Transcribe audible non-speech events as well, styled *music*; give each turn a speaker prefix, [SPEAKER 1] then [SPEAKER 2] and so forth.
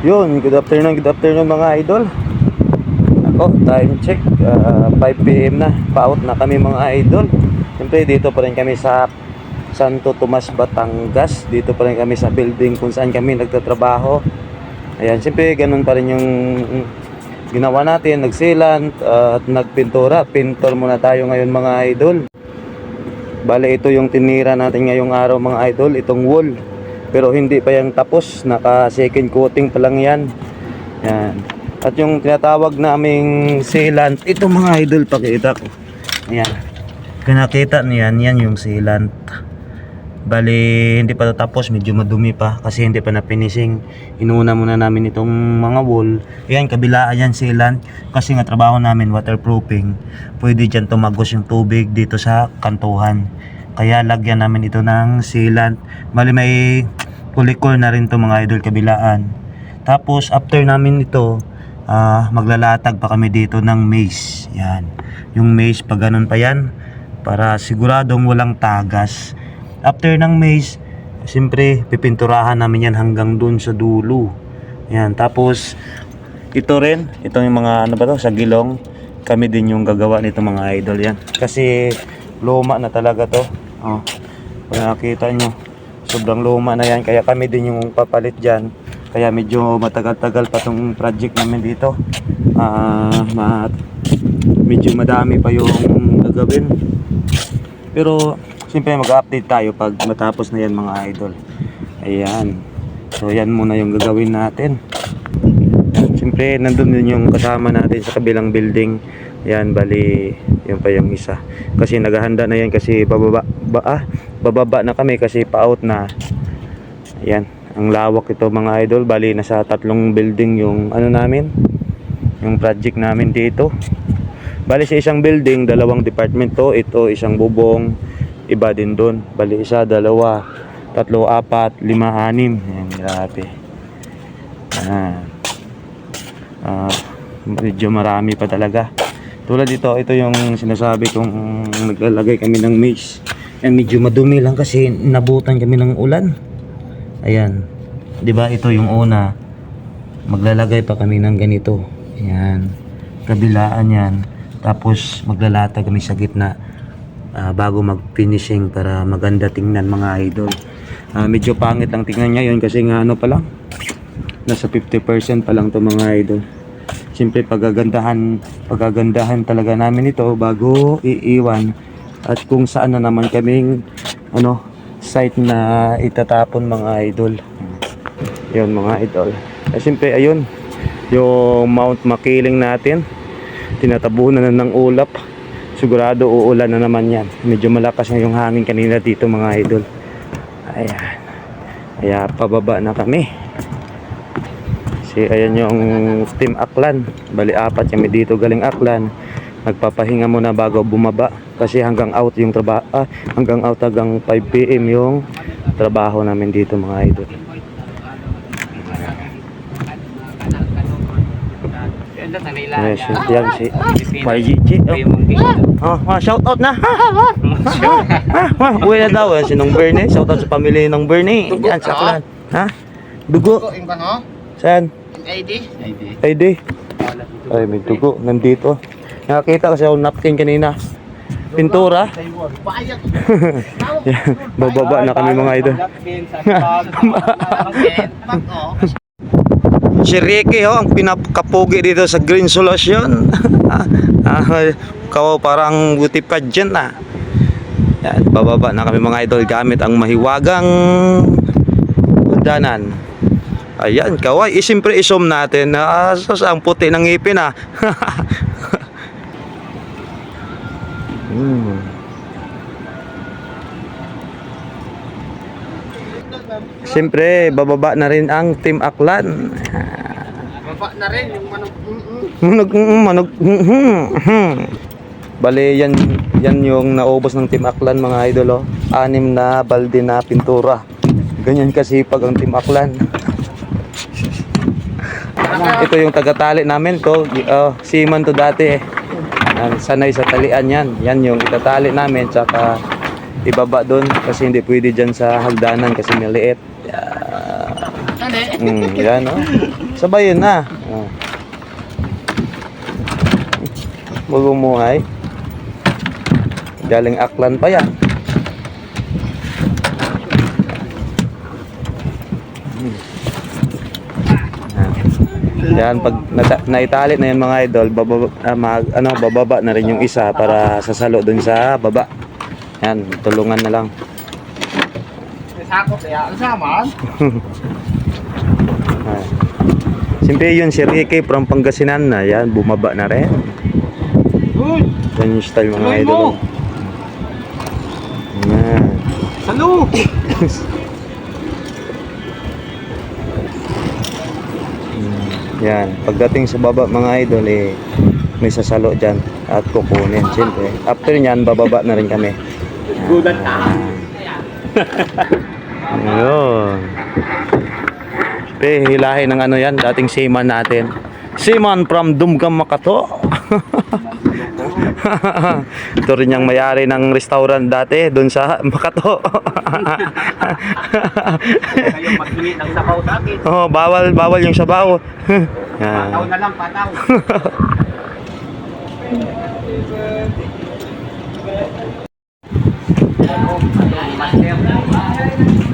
[SPEAKER 1] Yun, good afternoon, good afternoon mga idol. Ako, time check, ah, 5pm na, paut na kami mga idol. Siyempre dito pa rin kami sa Santo Tomas, Batangas. Dito pa rin kami sa building kung saan kami nagtatrabaho. Ayan, siyempre ganun pa rin yung ginawa natin, nagsilan at nagpintura. Pintor muna tayo ngayon mga idol. Bale, ito yung tinira natin ngayong araw mga idol, itong wall. Pero hindi pa yung tapos, naka second coating pa lang yan. Yan. At yung tinatawag naming sealant, ito mga idol, pakita ko. Ayan. Kung nakita niyan, yan yung sealant. Bali, hindi pa tapos, medyo madumi pa kasi hindi pa na-finishing. Inuna muna namin itong mga wall. Ayan, kabilaan yan sealant kasi nga trabaho namin waterproofing. Pwede dyan tumagos yung tubig dito sa kantuhan. Kaya lagyan namin ito ng sealant. Bali, may kulikor na rin to mga idol kabilaan. Tapos, after namin ito, ah, maglalatag pa kami dito ng maze. Yan. Yung maze, pag ganun pa yan, para siguradong walang tagas. After ng maze, siyempre, pipinturahan namin yan hanggang dun sa dulo. Yan. Tapos, ito rin, ito yung mga, ano ba to, sa gilong, kami din yung gagawa nito mga idol yan. Kasi, luma na talaga to. Oh, kung nakita nyo, sobrang luma na yan. Kaya kami din yung papalit dyan. Kaya medyo matagal-tagal pa tong project namin dito. Ah, ma- medyo madami pa yung gagawin. Pero, siyempre mag-update tayo pag matapos na yan mga idol. Ayan. So, yan muna yung gagawin natin. Siyempre, nandun din yung kasama natin sa kabilang building. Yan, bali, yun pa yung isa. Kasi naghahanda na yan kasi bababa, ba, ah, bababa na kami kasi pa-out na. Yan, ang lawak ito mga idol. Bali, nasa tatlong building yung ano namin, yung project namin dito. Bali, sa isang building, dalawang department to. Ito, isang bubong, iba din doon. Bali, isa, dalawa, tatlo, apat, lima, anim. Yan, grabe. Yan. Ah, medyo marami pa talaga. Tulad dito, ito yung sinasabi kong naglalagay kami ng maze. Yan, medyo madumi lang kasi nabutan kami ng ulan. Ayan. 'Di ba ito yung una. Maglalagay pa kami ng ganito. Ayan. Kabilaan yan. Tapos maglalata kami sa gitna ah, bago mag-finishing para maganda tingnan mga idol. Ah, medyo pangit lang tingnan niya yun kasi nga ano pa lang. Nasa 50% pa lang to mga idol. Siyempre pagagandahan, pagagandahan talaga namin ito bago iiwan at kung saan na naman kaming ano site na itatapon mga idol. Yun mga idol. Eh, siyempre ayun yung Mount Makiling natin tinatabunan na ng ulap. Sigurado uulan na naman yan. Medyo malakas na yung hangin kanina dito mga idol. Ayan. Kaya pababa na kami. Kasi ayan yung Team Aklan. Bali apat kami dito galing Aklan. Nagpapahinga muna bago bumaba. Kasi hanggang out yung trabaho. Ah, hanggang out hanggang 5 p.m. yung trabaho namin dito mga idol. Yes, yan si YGG. Oh, oh, shout out na. Ah, uwi na daw eh, si Nong Bernie. Shout out sa pamilya ng Bernie. Yan sa Aklan. Ha? Dugo. Saan?
[SPEAKER 2] ID?
[SPEAKER 1] Ay, di. Ay, may dugo. Nandito. Nakakita kasi ako napkin kanina. Pintura.
[SPEAKER 2] Bayag. *laughs* *laughs*
[SPEAKER 1] Yan, Bababa na kami mga idol.
[SPEAKER 2] Oh. *laughs*
[SPEAKER 1] Si Ricky ho, ang pinakapugi dito sa Green Solution. ah, ah, kaw parang beauty pageant na. Yan, bababa na kami mga idol gamit ang mahiwagang danan. Ayan, kaway. Isimpre isom natin na uh, ang puti ng ngipin ah. *laughs* hmm. Siyempre, bababa na rin ang Team Aklan.
[SPEAKER 2] Baba na rin yung manok. Mm-mm.
[SPEAKER 1] Manog, manog, Bale, yan, yan yung naubos ng Team Aklan mga idol. Oh. Anim na balde na pintura. Ganyan kasi pag ang Team Aklan. Ito yung tagatali namin to. Oh, seaman to dati eh. Yan, sanay sa talian yan. Yan yung itatali namin. Tsaka ibaba doon kasi hindi pwede dyan sa hagdanan kasi maliit.
[SPEAKER 2] Dali.
[SPEAKER 1] Mm, yan, oh. Sabay yun na. Oh. Magumuhay. Galing Aklan pa yan. Yan, pag nata- naitali na yan mga idol, bababa, ah, mag, ano, bababa na rin yung isa para sasalo dun sa baba. Yan, tulungan na lang.
[SPEAKER 2] Sakot kaya. Ang saman.
[SPEAKER 1] Ah. *laughs* Siyempre yun, si Ricky from Pangasinan na. Yan, bumaba na rin. Yan yung style mga
[SPEAKER 2] Tuloy
[SPEAKER 1] idol.
[SPEAKER 2] mo.
[SPEAKER 1] Yan.
[SPEAKER 2] Salo. *laughs*
[SPEAKER 1] Yan. Pagdating sa baba mga idol, eh, may sasalo dyan at kukunin. Siyempre. After nyan, bababa na rin kami.
[SPEAKER 2] Gudan ka. *laughs*
[SPEAKER 1] Ayun. Siyempre, hilahin ng ano yan, dating seaman natin. Seaman from Dumgam, Makato. *laughs* *laughs* Ito rin yung mayari ng restaurant dati doon sa Makato.
[SPEAKER 2] Kayo maghingi ng sabaw sa akin. *laughs*
[SPEAKER 1] oh, bawal bawal yung sabaw. *laughs*
[SPEAKER 2] Pataw na lang, pataw. Master.